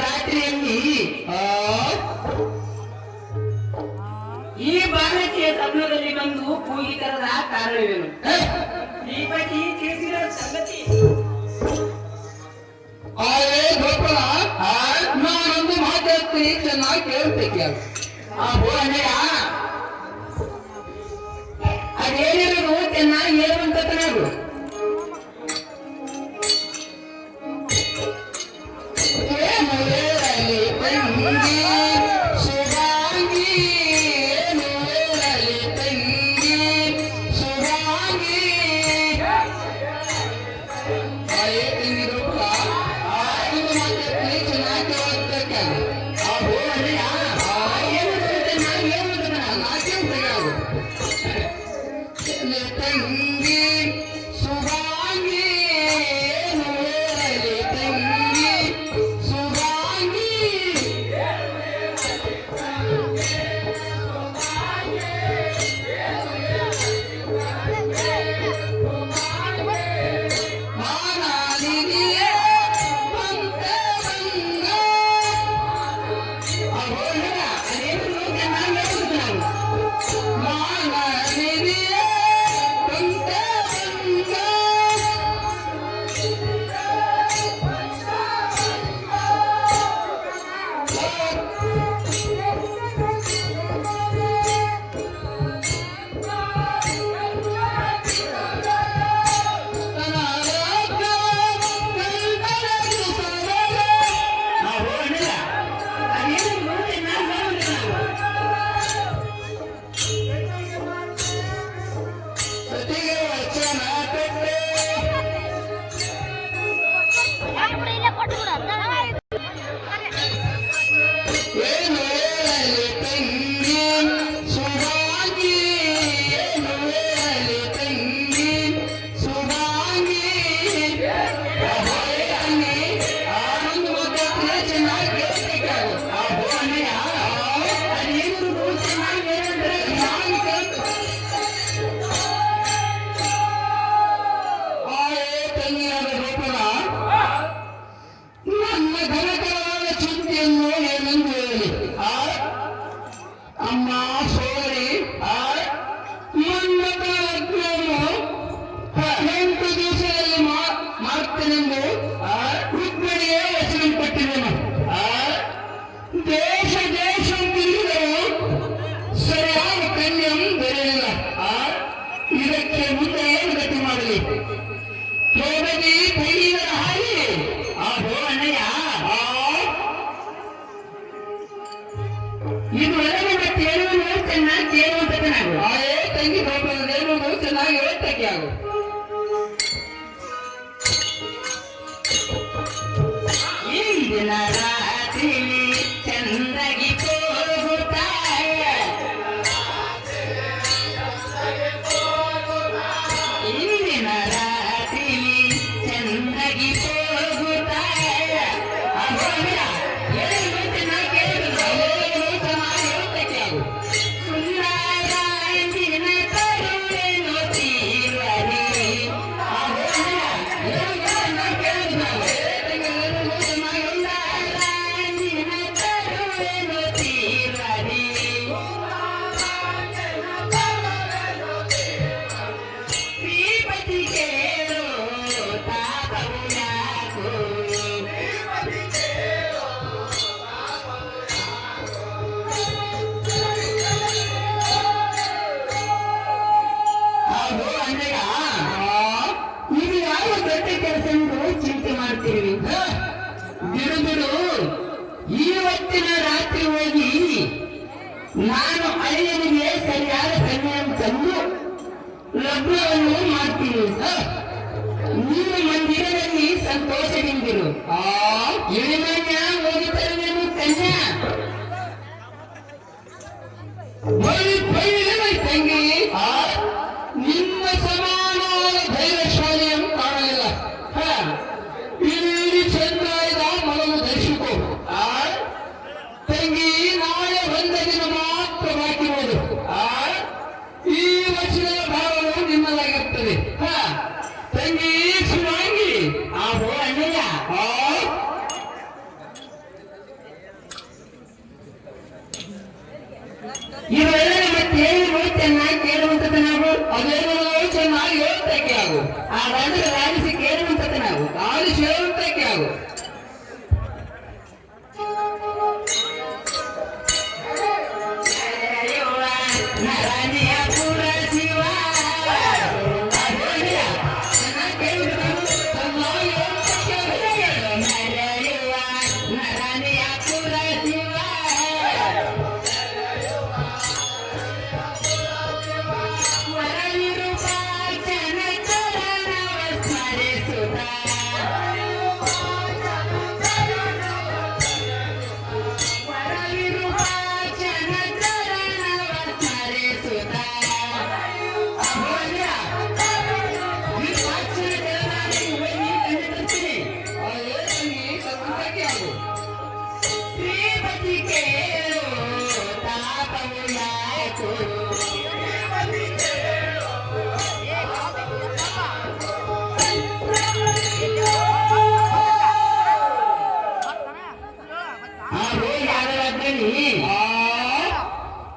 ರಾತ್ರಿ ಅಂಗಿ ಈ ಬಾಲಕಿಯ ಸಮಯದಲ್ಲಿ ಬಂದು ಕೂಗಿತರದ ಕಾರಣವೇನು? ಈ ಬಗ್ಗೆ ತಿಳಿಸಿದ ಸಂಗತಿ? ಆಯೇ ಗೋಪಾಲ ನಾನೊಂದು ಮಾತಾಡ್ತೀನಿ ಚೆನ್ನಾಗಿ ಕೇಳ್ತೇಕೆ ಆ ಭೋಣೆಯ ಅದೇನಿರೋದು ಚೆನ್ನಾಗಿ ಹೇಳುವಂತ ತನಗೂ ತಂಗಿ ಪಾಪ ಅದೇನು ಚೆನ್ನಾಗಿ ಹೇಳ್ತಕ್ಕೆ ಆಗು.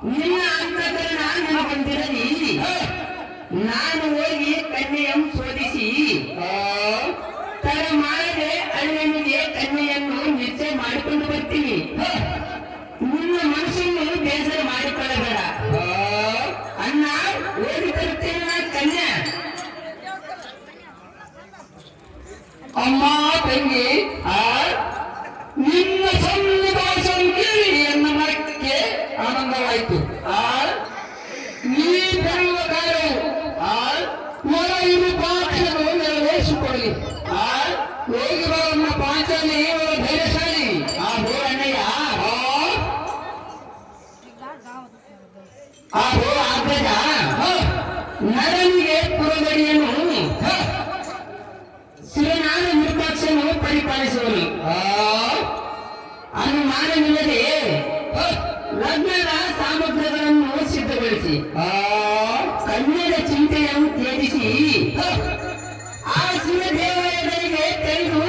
ನಿನ್ನ ಅಂತಕರಣ ನಾನು ಬಂದಿರಲಿ ನಾನು ಹೋಗಿ ಕನ್ಯೆಯನ್ನು ಶೋಧಿಸಿ. ತರ ಮಾಡದೆ ಅಣ್ಣನಿಗೆ ಕನ್ಯೆಯನ್ನು ನಿಶ್ಚಯ ಮಾಡಿಕೊಂಡು ಬರ್ತೀನಿ. ನಿಮ್ಮ ಮನಸ್ಸನ್ನು ಬೇಸರ ಮಾಡಿಕೊಳ್ಳಬೇಡ. ಅಣ್ಣ, ಓದಿ ಬರುತ್ತೇನೆ ನಾನು ಕನ್ಯಾ. ಅಮ್ಮ ತಂಗಿ, ಆ, ನಿನ್ನ ನರನಿಗೆ ಪುರದಡಿಯನ್ನು ಸಿರನಾದ ನಿರ್ಮಾಕ್ಷನು ಪರಿಪಾಲಿಸುವನು. ಅನುಮಾನವಿಲ್ಲದೆ ಲಗ್ನದ ಸಾಮಗ್ರಿಗಳನ್ನು ಸಿದ್ಧಗೊಳಿಸಿ ಕನ್ಯದ ಚಿಂತೆಯನ್ನು ತ್ಯಜಿಸಿ ಆ ಶಿವದೇವಾಲಯಗಳಿಗೆ ತೆಗೆದು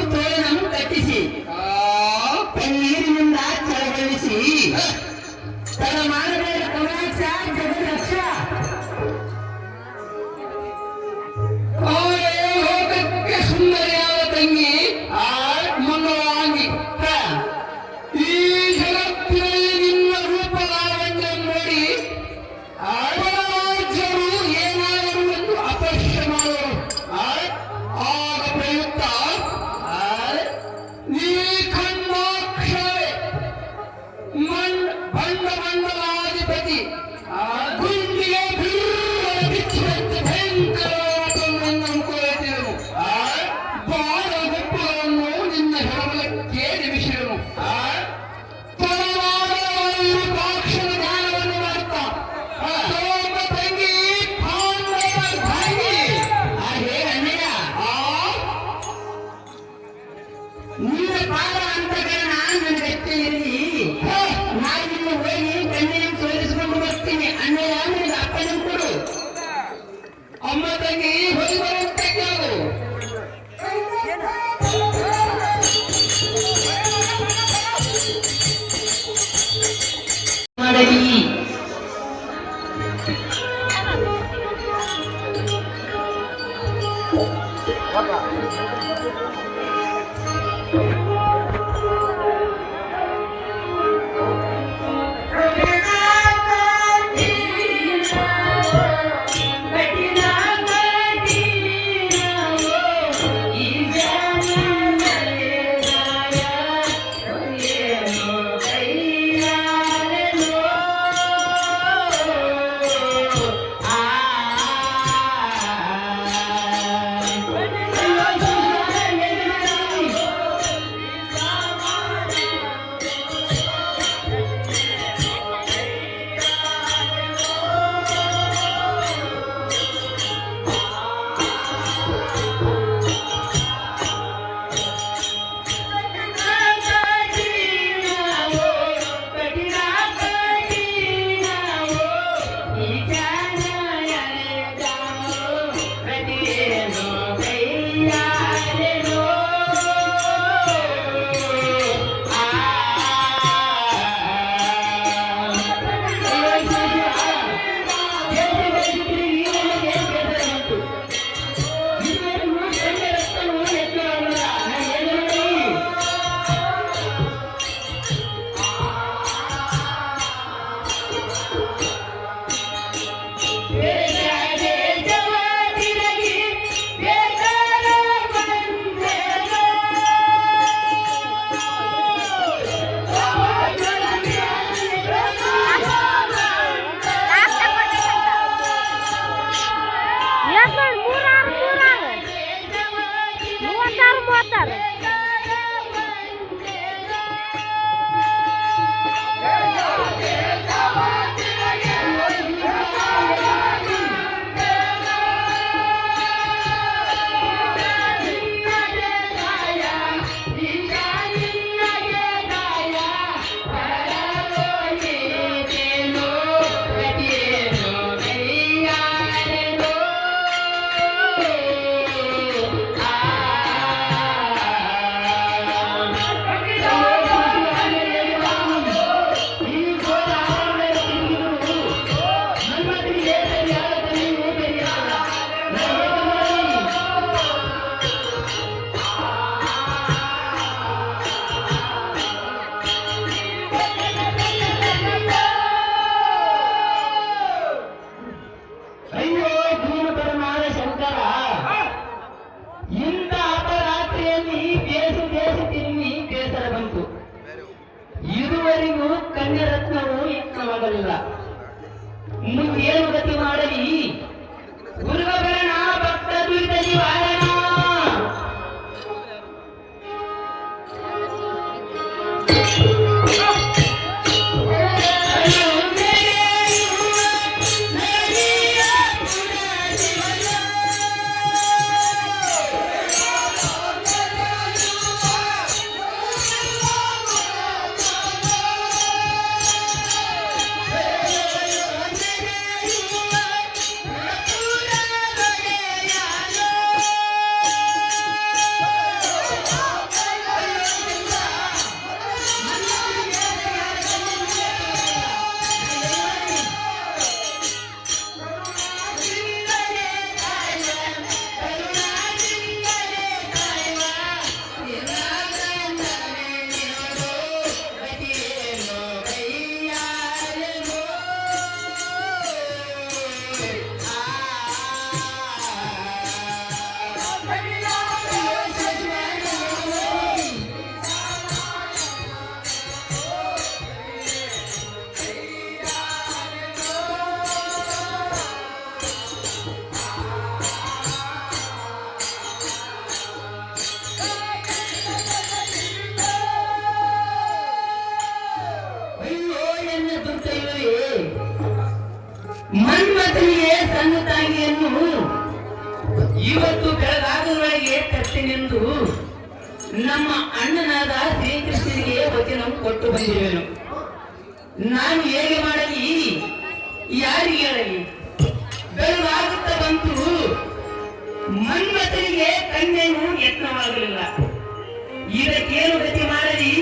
ಇದಕ್ಕೇನು ಗತಿ ಮಾಡಲಿ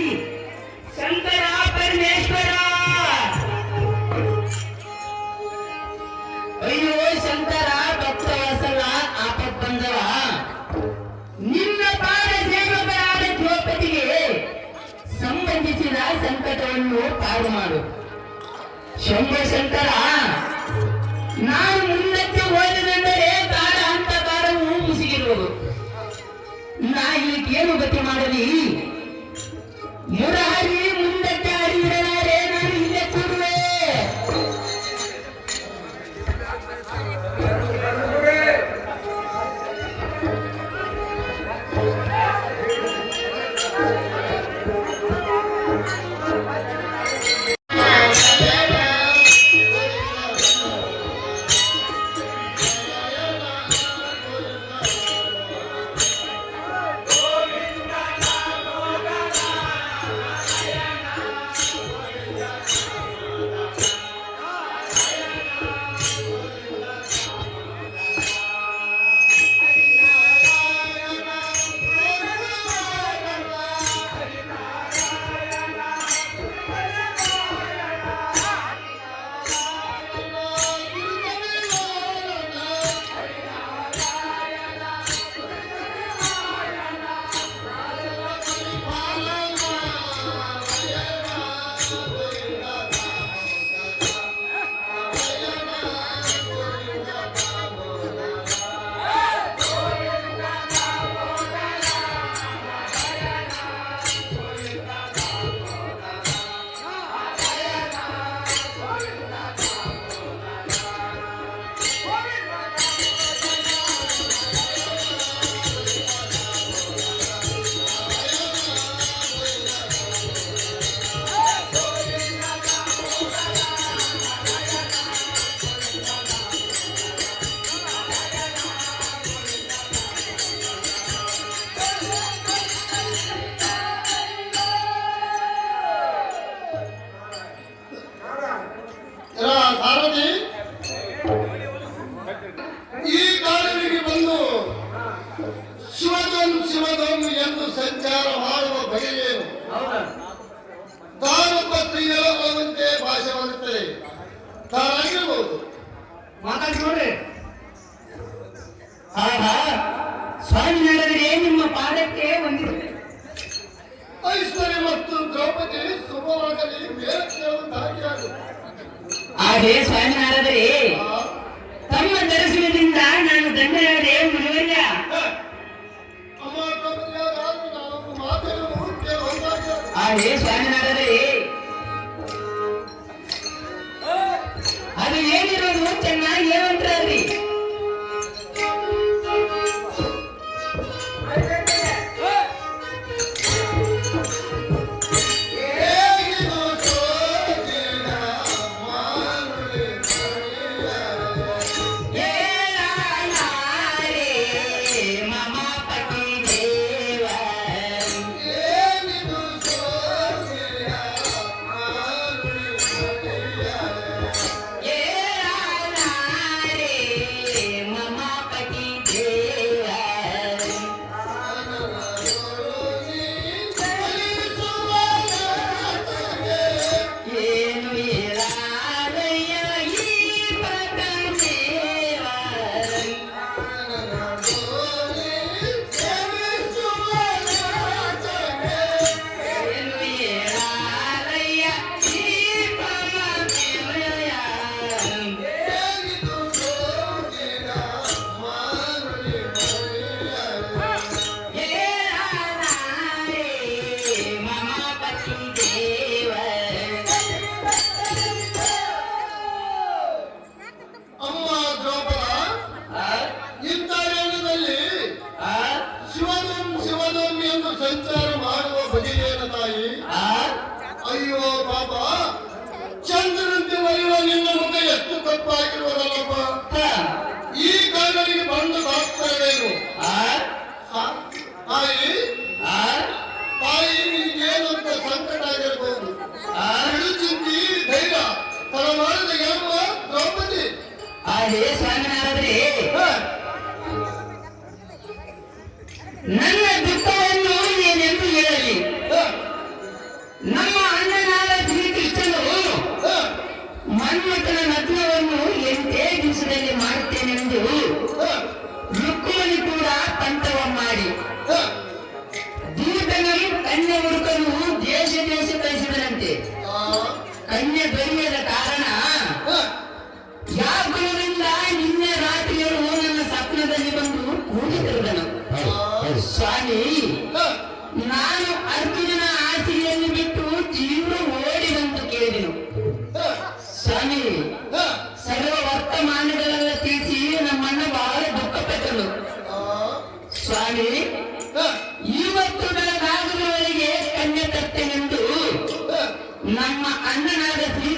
ಶಂಕರ ಪರಮೇಶ್ವರ! ಅಯ್ಯೋ ಶಂಕರ ಭಕ್ತವಸಲ ಆಪತ್ ಬಂದವ. ನಿನ್ನ ಪಾದ ಸೇವಕರಾದ ದ್ರೌಪದಿಗೆ ಸಂಬಂಧಿಸಿದ ಸಂಕಟವನ್ನು ಪಾರು ಮಾಡು. ಶಂಭ ಶಂಕರ ಮಾಡಲಿ ಶಿವದಂ ಶಿವದಂ ಎಂದು ಸಂಚಾರ ಮಾಡುವ ಬಗೆಯೇನು ತಾನು ಬರುವಂತೆ ಭಾಷೆ ಬರುತ್ತದೆ ತಾನಾಗಿರ್ಬೋದು ಮಾತಾಡಿ ನೋಡಿ ಆಹಾ ಸ್ವಾಮಿ ನಡೆದರೆ ನಿಮ್ಮ ಪಾದಕ್ಕೆ ಬಂದಿದೆ. ಐಶ್ವರ್ಯ ಮತ್ತು ದ್ರೌಪದಿ ಶುಭವಾಗಲಿ ಬೇರೆ ಕೇಳುವಂತಾಗಿ ಆಗುತ್ತೆ. ಸ್ವಾಮಿ ಸ್ವಾಮಿನಾರಾದರೆ ತಮ್ಮ ದರ್ಶನದಿಂದ ನಾನು ಧನ್ಯರಾದೆ ಮುನಿವರ್ಯ అదే స్వామినారాయణ అది ఏ రోజు చెన్నా ఏమంటారు ಅದೇ ಸ್ವಾಮಿನಾರದ್ರಿ ನನ್ನ ದುಃಖವನ್ನು ಏನೆಂದು ಹೇಳಲಿ? ನಮ್ಮ ಅಣ್ಣನಾದ ಶ್ರೀ ಕೃಷ್ಣನು ಮನ್ಮಥನ ನಗ್ನವನ್ನು ಎಂಟೇ ದಿವಸದಲ್ಲಿ ಮಾಡುತ್ತೇನೆಂದು ರುಕ್ಕುವಲ್ಲಿ ಕೂಡ ತಂತವ ಮಾಡಿ. ದೀಪನಂ ಕನ್ಯೆ ಹುಡುಕಲು ದೇಶ ದೇಶ ಕಳಿಸಿದರಂತೆ ಕನ್ಯೆ ದೊರೆಯದ ಸ್ವಾಮಿ ನಾನು ಅರ್ಜುನನ ಹಾಸಿಗೆಯನ್ನು ಬಿಟ್ಟು ಜೀವ ಓಡಿ ಬಂತು ಕೇಳಿದೆನು. ಸ್ವಾಮಿ ಸರ್ವ ವರ್ತಮಾನಗಳೆಲ್ಲ ತಿಳಿಸಿ ನಮ್ಮಣ್ಣ ಬಹಳ ದುಃಖಪಟ್ಟನು ಸ್ವಾಮಿ ಇವತ್ತು ಬೆಳಗಾಗುವವರೆಗೆ ಕನ್ಯೆ ತಟ್ಟೆನೆಂದು ನಮ್ಮ ಅಣ್ಣನಾದ ಶ್ರೀ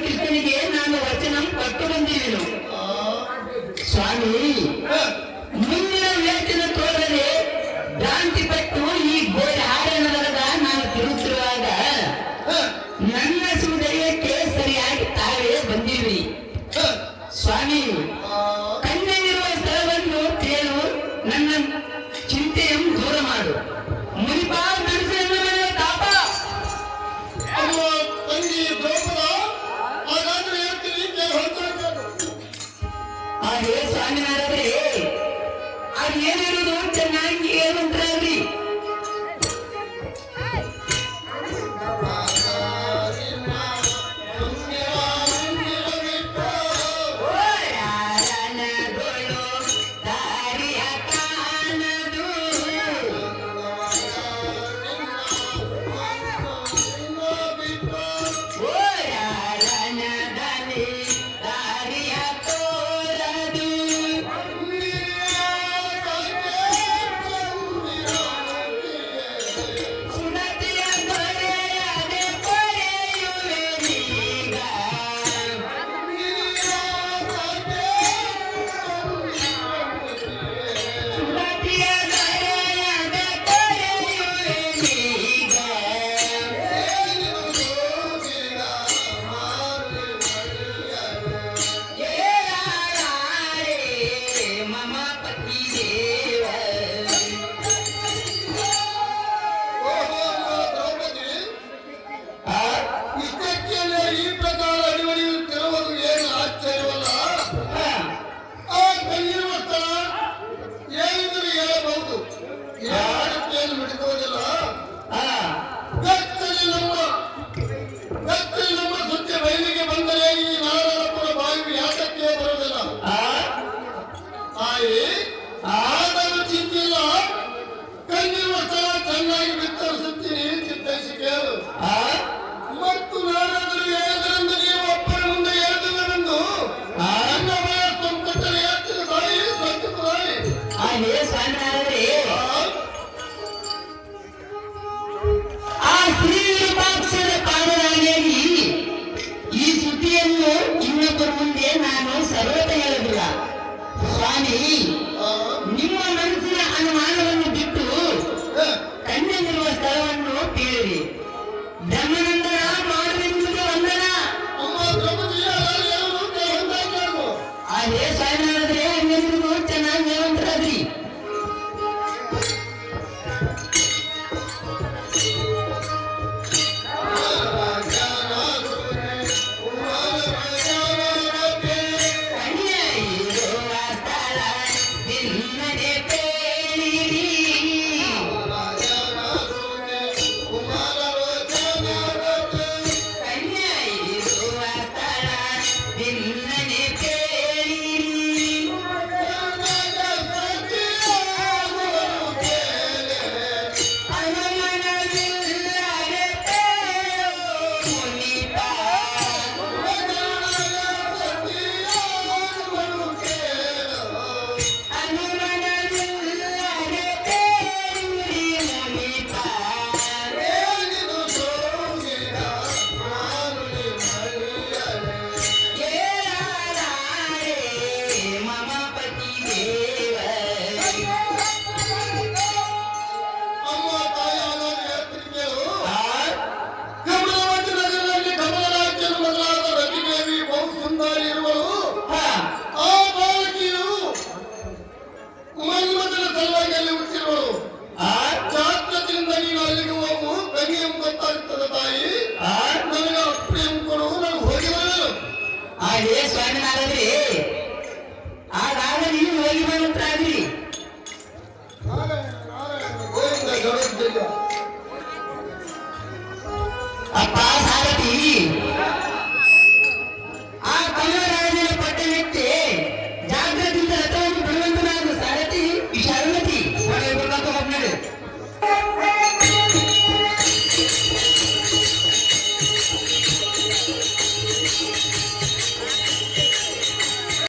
ಸ್ವಾಮಿನಾರವರೇ